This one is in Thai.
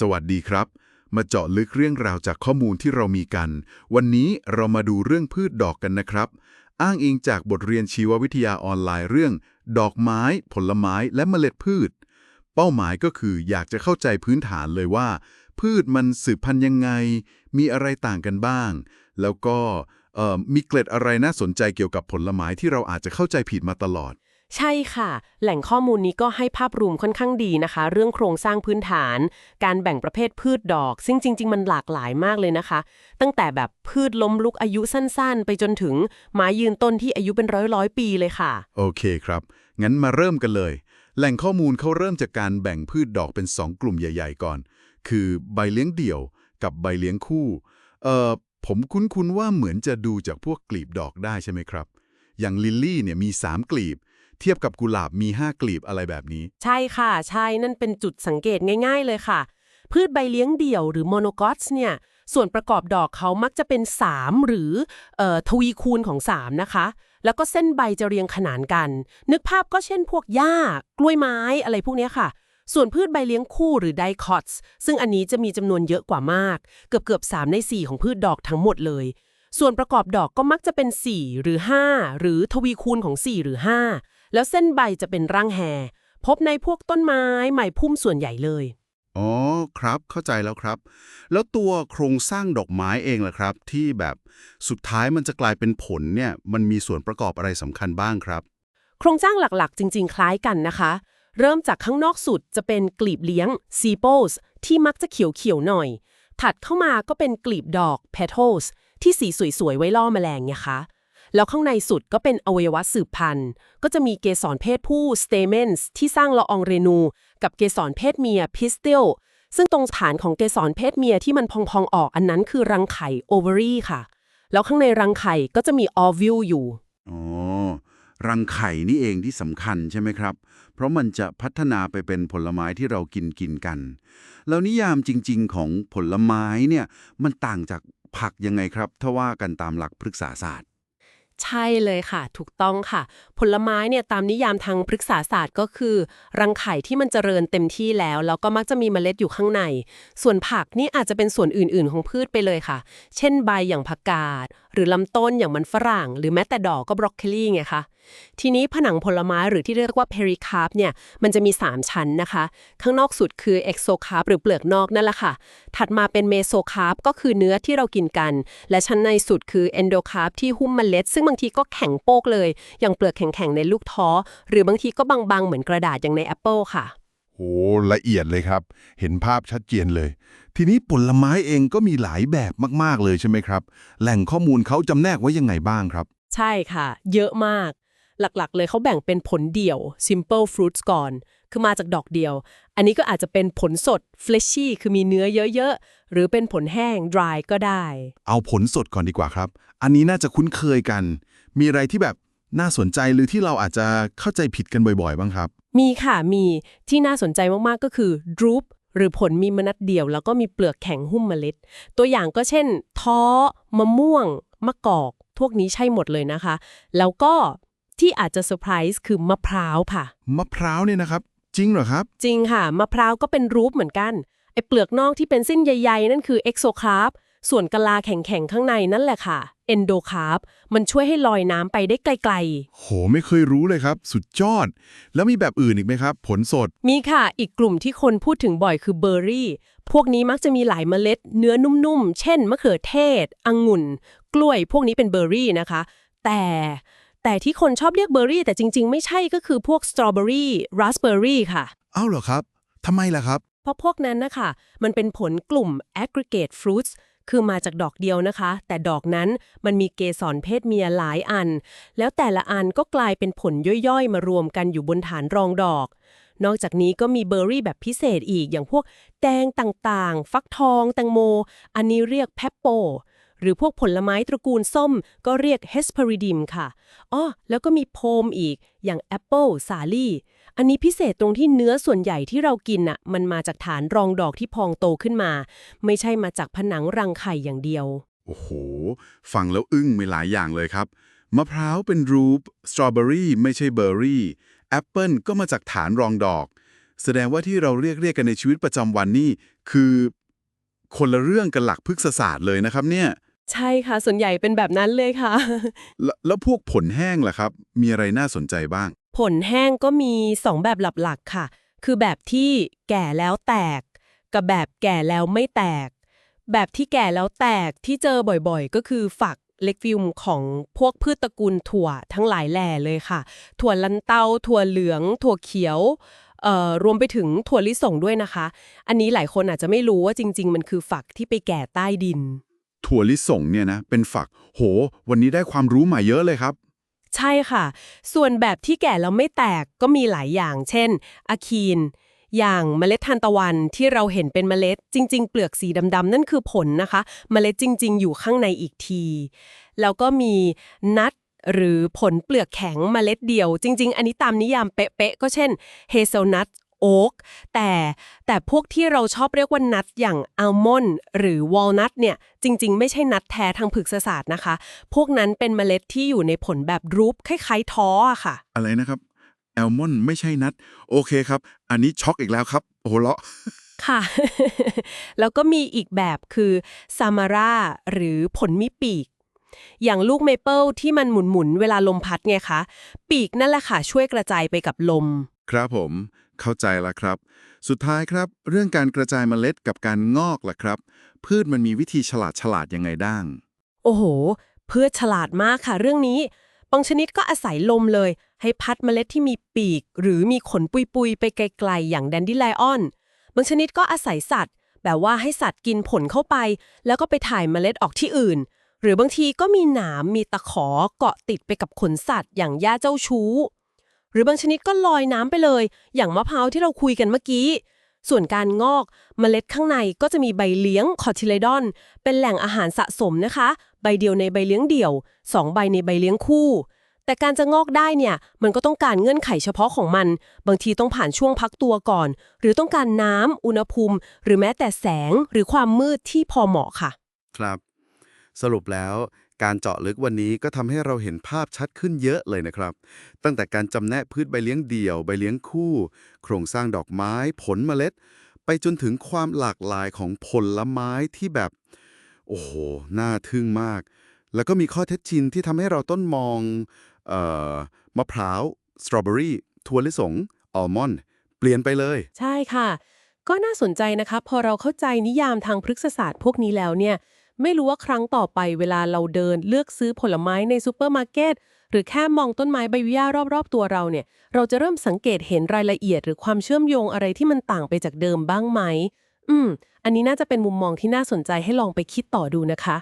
สวัสดีครับ มาเจาะลึกเรื่องราวจากข้อมูลที่เรามีกัน วันนี้เรามาดูเรื่องพืชดอกกันนะครับ อ้างอิงจากบทเรียนชีววิทยาออนไลน์เรื่อง ดอกไม้ ผลไม้และเมล็ดพืช เป้าหมายก็คืออยากจะเข้าใจพื้นฐานเลยว่า พืชมันสืบพันธุ์ยังไง มีอะไรต่างกันบ้าง แล้วก็มีเกล็ดอะไรน่าสนใจเกี่ยวกับผลไม้ที่เราอาจจะเข้าใจผิดมาตลอด ใช่ค่ะ แหล่งข้อมูลนี้ก็ให้ภาพรวมค่อนข้างดีนะคะ เรื่องโครงสร้างพื้นฐาน การแบ่งประเภทพืชดอก ซึ่งจริง ๆ มันหลากหลายมากเลยนะคะ ตั้งแต่แบบพืชล้มลุกอายุสั้นๆ ไปจนถึงไม้ยืนต้นที่อายุเป็นร้อยร้อยปีเลยค่ะ โอเคครับ งั้นมาเริ่มกันเลย แหล่งข้อมูลเขาเริ่มจากการแบ่งพืชดอกเป็น 2 กลุ่มใหญ่ ๆ ก่อน คือใบเลี้ยงเดี่ยวกับใบเลี้ยงคู่ เอ่อผมคุ้นๆว่าเหมือนจะดูจากพวกกลีบดอกได้ใช่ไหมครับ อย่างลิลลี่เนี่ยมี 3 กลีบ เทียบกับกุหลาบมี 5 กลีบอะไรแบบนี้ ใช่ค่ะ ใช่นั่นเป็นจุดสังเกตง่ายๆเลยค่ะ พืชใบเลี้ยงเดี่ยวหรือโมโนกอสเนี่ย ส่วนประกอบดอกเขามักจะเป็น 3 หรือออทวีคูณของ 3 นะคะ แล้วก็เส้นใบจะเรียงขนานกัน นึกภาพก็เช่นพวกหญ้ากล้วยไม้อะไรพวกนี้ค่ะส่วนพืชใบเลี้ยงคู่หรือไดคอตส์ซึ่งอันนี้จะมีจำนวนเยอะกว่ามาก เกือบเกือบ3ใน 4 ของพืชดอกทั้งหมดเลย ส่วนประกอบดอกก็มักจะเป็น 4 หรือ 5 หรือทวีคูณของ 4 หรือ 5 แล้วเส้นใบจะเป็นร่างแฮพบในพวกต้นไม้ไม้พุ่มส่วนใหญ่เลย อ๋อครับเข้าใจแล้วครับ แล้วตัวโครงสร้างดอกไม้เองล่ะครับ ที่แบบสุดท้ายมันจะกลายเป็นผลเนี่ยมันมีส่วนประกอบอะไรสำคัญบ้างครับ โครงสร้างหลักๆ จริง ๆ คล้ายกันนะคะ เริ่มจากข้างนอกสุดจะเป็นกลีบเลี้ยง sepals ที่มักจะเขียวๆหน่อย ถัดเข้ามาก็เป็นกลีบดอก petals ที่สีสวยๆไว้ล่อแมลงไงคะ แล้วข้างในสุดก็เป็นอวัยวะสืบพันธุ์ ก็จะมีเกสรเพศผู้ stamens ที่สร้างละอองเรนู กับเกสรเพศเมีย pistil ซึ่งตรงฐานของเกสรเพศเมียที่มันพองๆออกอันนั้นคือรังไข่ ovary ค่ะ แล้วข้างในรังไข่ก็จะมี ovule อยู่ อ๋อ รังไข่นี่เองที่สำคัญใช่ไหมครับ เพราะมันจะพัฒนาไปเป็นผลไม้ที่เรากินกินกัน แล้วนิยามจริง ๆ ของผลไม้เนี่ยมันต่างจากผักยังไงครับ ถ้าว่ากันตามหลักพฤกษาศาสตร์ ใช่เลยค่ะ ถูกต้องค่ะ ผลไม้เนี่ยตามนิยามทางพฤกษาศาสตร์ก็คือ รังไข่ที่มันเจริญเต็มที่แล้ว แล้วก็มักจะมีเมล็ดอยู่ข้างใน ส่วนผักนี่อาจจะเป็นส่วนอื่นๆ ของพืชไปเลยค่ะ เช่นใบอย่างผักกาด หรือลำต้นอย่างมันฝรั่ง หรือแม้แต่ดอกก็บรอกโคลีไงคะทีนี้ผนังผลไม้หรือที่เรียกว่าเพริคาร์ปเนี่ยมันจะมี 3 ชั้นนะคะ ข้างนอกสุดคือเอ็กโซคาร์ปหรือเปลือกนอกนั่นแหละค่ะ ถัดมาเป็นเมโซคาร์ปก็คือเนื้อที่เรากินกัน และชั้นในสุดคือเอนโดคาร์ปที่หุ้มเมล็ดซึ่งบางทีก็แข็งโป๊กเลย อย่างเปลือกแข็งๆในลูกท้อ หรือบางทีก็บางๆเหมือนกระดาษอย่างในแอปเปิลค่ะโหละเอียดเลยครับ เห็นภาพชัดเจนเลย ทีนี้ผลไม้เองก็มีหลายแบบมากๆเลยใช่ไหมครับ แหล่งข้อมูลเขาจำแนกไว้ยังไงบ้างครับ ใช่ค่ะ เยอะมาก หลักๆ เลยเขาแบ่งเป็นผลเดี่ยว simple fruits ก่อน คือมาจากดอกเดียว อันนี้ก็อาจจะเป็นผลสด fleshy คือมีเนื้อเยอะๆ หรือเป็นผลแห้ง dry ก็ได้ เอาผลสดก่อนดีกว่าครับ อันนี้น่าจะคุ้นเคยกัน มีอะไรที่แบบน่าสนใจหรือที่เราอาจจะเข้าใจผิดกันบ่อยๆ บ้างครับ มีค่ะ มีที่น่าสนใจมากๆ ก็คือ drupe หรือผลมีเมล็ดเดี่ยว แล้วก็มีเปลือกแข็งหุ้มเมล็ด ตัวอย่างก็เช่น ท้อ มะม่วง มะกอก พวกนี้ใช่หมดเลยนะคะ แล้วก็ที่อาจจะเซอร์ไพรส์คือมะพร้าวค่ะ มะพร้าวเนี่ยนะครับ จริงเหรอครับ จริงค่ะ มะพร้าวก็เป็นรูปเหมือนกันไอ้เปลือกนอกที่เป็นเส้นใยๆ นั่นคือเอ็กโซคาร์ปส่วนกะลาแข็งๆ ข้างในนั่นแหละค่ะเอนโดคาร์ปมันช่วยให้ลอยน้ำไปได้ไกลโห ไม่เคยรู้เลยครับ สุดยอด แล้วมีแบบอื่นอีกไหมครับ ผลสดๆมีค่ะ อีกกลุ่มที่คนพูดถึงบ่อยคือเบอร์รี่ พวกนี้มักจะมีหลายเมล็ด เนื้อนุ่มๆ เช่น มะเขือเทศ องุ่น กล้วย พวกนี้เป็นเบอร์รี่นะคะ แต่ แต่ที่คนชอบเรียกเบอร์รี่แต่จริง ๆ ไม่ใช่ก็คือพวกสตรอเบอรี่ราสเบอร์รี่ค่ะเอ้าเหรอครับทำไมล่ะครับ เพราะพวกนั้นนะคะ มันเป็นผลกลุ่ม aggregate fruits คือมาจากดอกเดียวนะคะ แต่ดอกนั้นมันมีเกสรเพศเมียหลายอัน แล้วแต่ละอันก็กลายเป็นผลย่อยๆ มารวมกันอยู่บนฐานรองดอก นอกจากนี้ก็มีเบอร์รี่แบบพิเศษอีกอย่างพวกแตงต่างๆ ฟักทอง แตงโม อันนี้เรียกแพปโป หรือพวกผลไม้ตระกูลส้มก็เรียกเฮส p ป r ริดิมค่ะอ้อแล้วก็มีโพมอีก อย่างแอปเปิลสาลี่ อันนี้พิเศษตรงที่เนื้อส่วนใหญ่ที่เรากินน่ะ มันมาจากฐานรองดอกที่พองโตขึ้นมา ไม่ใช่มาจากผนังรังไข่อย่างเดียว โอ้โห ฟังแล้วอึ้งไปหลายอย่างเลยครับ มะพร้าวเป็นรูป สตรอเบอรี่ไม่ใช่เบอร์รี่ แอปเปิลก็มาจากฐานรองดอก แสดงว่าที่เราเรียกเรียกกันในชีวิตประจำวันนี่คือคนละเรื่องกับหลักพฤกษศาสตร์เลยนะครับเนี่ย ใช่ค่ะ ส่วนใหญ่เป็นแบบนั้นเลยค่ะ แล้วแล้วพวกผลแห้งล่ะครับ มีอะไรน่าสนใจบ้าง ผลแห้งก็มี 2 แบบหลักๆค่ะ คือแบบที่แก่แล้วแตก กับแบบแก่แล้วไม่แตก แบบที่แก่แล้วแตกที่เจอบ่อยๆ ก็คือฝักเล็กฟิวมของพวกพืชตระกูลถั่วทั้งหลายแหล่เลยค่ะ ถั่วลันเตา ถั่วเหลือง ถั่วเขียวเอ่อรวมไปถึงถั่วลิสงด้วยนะคะ อันนี้หลายคนอาจจะไม่รู้ว่าจริง ๆ มันคือฝักที่ไปแก่ใต้ดิน ถั่วลิสงเนี่ยนะเป็นฝัก โห วันนี้ได้ความรู้ใหม่เยอะเลยครับ ใช่ค่ะ ส่วนแบบที่แก่แล้วไม่แตกก็มีหลายอย่าง เช่นอะคีน อย่างเมล็ดทานตะวันที่เราเห็นเป็นเมล็ดจริง ๆ เปลือกสีดำๆนั่นคือผลนะคะ เมล็ดจริง ๆ อยู่ข้างในอีกที แล้วก็มีนัทหรือผลเปลือกแข็งเมล็ดเดียว จริง ๆ อันนี้ตามนิยามเป๊ะๆก็เช่นเฮเซลนัท โอ๊กแต่แต่พวกที่เราชอบเรียกว่านัทอย่างอัลมอนด์หรือวอลนัทเนี่ยจริง ๆ ไม่ใช่นัทแท้ทางพฤกษศาสตร์นะคะ พวกนั้นเป็นเมล็ดที่อยู่ในผลแบบรูปคล้ายๆท้ออะค่ะ อะไรนะครับแอลมอนด์ไม่ใช่นัดโอเคครับ อันนี้ช็อกอีกแล้วครับโอ้โหเลาะค่ะ แล้วก็มีอีกแบบคือซามาราหรือผลมีปีก อย่างลูกเมเปิลที่มันหมุนๆเวลาลมพัดไงคะ ปีกนั่นแหละค่ะช่วยกระจายไปกับลม ครับผม เข้าใจแล้วครับ สุดท้ายครับ เรื่องการกระจายเมล็ดกับการงอกล่ะครับ พืชมันมีวิธีฉลาดฉลาดยังไงด้าง โอ้โห พืชฉลาดมากค่ะ เรื่องนี้ บางชนิดก็อาศัยลมเลย ให้พัดเมล็ดที่มีปีก หรือมีขนปุยๆ ไปไกลๆ อย่างแดนดิไลออน บางชนิดก็อาศัยสัตว์ แบบว่าให้สัตว์กินผลเข้าไป แล้วก็ไปถ่ายเมล็ดออกที่อื่น หรือบางทีก็มีหนามมีตะขอเกาะติดไปกับขนสัตว์อย่างหญ้าเจ้าชู้ หรือบางชนิดก็ลอยน้ำไปเลย อย่างมะพร้าวที่เราคุยกันเมื่อกี้ ส่วนการงอกเมล็ดข้างในก็จะมีใบเลี้ยงคอร์ติเลดอน เป็นแหล่งอาหารสะสมนะคะ ใบเดียวในใบเลี้ยงเดี่ยวสองใบในใบเลี้ยงคู่ แต่การจะงอกได้เนี่ยมันก็ต้องการเงื่อนไขเฉพาะของมัน บางทีต้องผ่านช่วงพักตัวก่อน หรือต้องการน้ำอุณหภูมิ หรือแม้แต่แสงหรือความมืดที่พอเหมาะค่ะ ครับ สรุปแล้ว การเจาะลึกวันนี้ก็ทำให้เราเห็นภาพชัดขึ้นเยอะเลยนะครับ ตั้งแต่การจำแนกพืชใบเลี้ยงเดี่ยว ใบเลี้ยงคู่ โครงสร้างดอกไม้ ผลเมล็ด ไปจนถึงความหลากหลายของผลไม้ที่แบบ โอ้โห น่าทึ่งมาก แล้วก็มีข้อเท็จจริงที่ทำให้เราต้นมองออมะพร้าวสตรอเบอรี่ถั่วลิสงอัลมอนด์เปลี่ยนไปเลย ใช่ค่ะ ก็น่าสนใจนะคะ พอเราเข้าใจนิยามทางพฤกษศาสตร์พวกนี้แล้วเนี่ย ไม่รู้ว่าครั้งต่อไปเวลาเราเดินเลือกซื้อผลไม้ในซูเปอร์มาร์เก็ตหรือแค่มองต้นไม้ใบหญ้ารอบๆ ตัวเราเนี่ย เราจะเริ่มสังเกตเห็นรายละเอียด หรือความเชื่อมโยงอะไรที่มันต่างไปจากเดิมบ้างไหม อืม อันนี้น่าจะเป็นมุมมองที่น่าสนใจให้ลองไปคิดต่อดูนะคะ